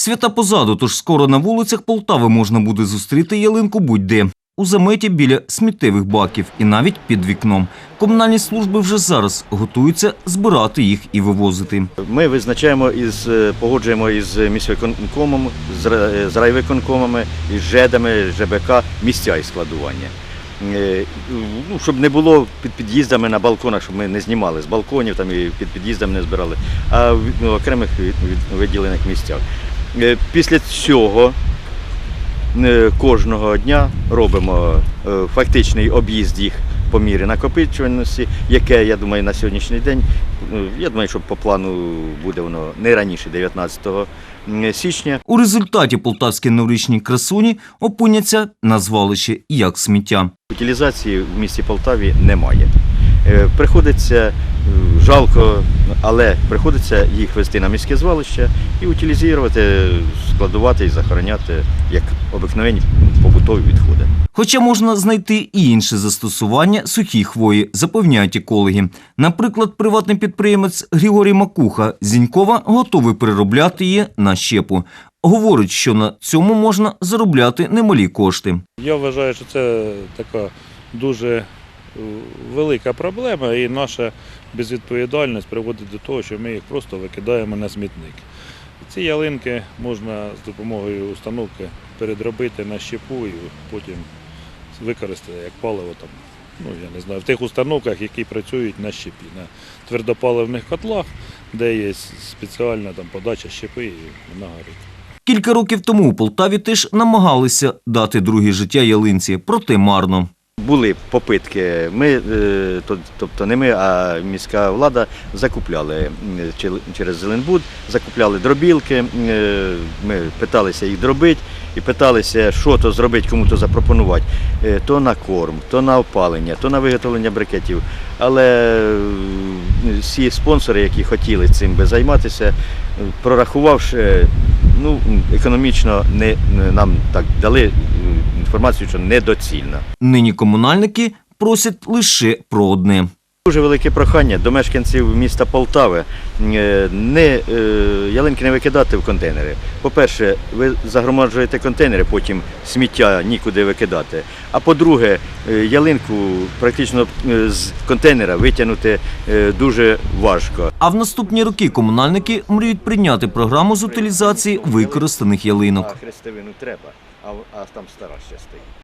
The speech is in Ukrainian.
Свята позаду, тож скоро на вулицях Полтави можна буде зустріти ялинку будь-де. У заметі біля сміттєвих баків і навіть під вікном. Комунальні служби вже зараз готуються збирати їх і вивозити. Ми визначаємо із е, погоджуємо із міськвиконкомом, з з райвиконкомами, із ЖЕДами, ЖБК місця і складування. Е, Ну, щоб не було під під'їздами на балконах, щоб ми не знімали з балконів там і під під'їздами не збирали, а в ну, окремих виділених місцях. Е, Після цього е, кожного дня робимо е, фактичний об'їзд їх по мірі накопичуваності, яке, я думаю, на сьогоднішній день, я думаю, що по плану буде воно не раніше 19 січня. У результаті полтавські новорічні красуні опиняться на звалищі як сміття. Утилізації в місті Полтаві немає. Е, Приходиться жалко, але приходиться їх вести на міське звалище і утилізувати, складувати і захороняти як обикновені побутові відходи. Хоча можна знайти і інше застосування сухій хвої, запевняють екологи. Наприклад, приватний підприємець Григорій Макуха Зінькова готовий переробляти її на щепу. Говорить, що на цьому можна заробляти немалі кошти. Я вважаю, що це така дуже велика проблема, і наша безвідповідальність приводить до того, що ми їх просто викидаємо на смітник. Ці ялинки можна з допомогою установки передробити на щепу і потім використати як паливо там. Ну, я не знаю, в тих установках, які працюють на щепі, на твердопаливних котлах, де є спеціальна там подача щепи і вона горить. Кілька років тому у Полтаві теж намагалися дати друге життя ялинці, проте марно. Були попитки. Ми, е, тобто не ми, а міська влада закупляли через Зеленбуд, закупляли дробілки. е, Ми питалися їх дробити і питалися, що то зробити, кому то запропонувати. Е, То на корм, то на опалення, то на виготовлення брикетів. Але всі спонсори, які хотіли цим би займатися, прорахувавши, ну, економічно не, нам так дали інформацію, що недоцільна. Нині комунальники просять лише про одне. Дуже велике прохання до мешканців міста Полтави е, не, е, ялинки не викидати в контейнери. По-перше, ви загромаджуєте контейнери, потім сміття нікуди викидати. А по-друге, е, ялинку практично з контейнера витягнути дуже важко. А в наступні роки комунальники мріють прийняти програму з утилізації використаних ялинок. хрестовину треба, а, там стара ще стоїть.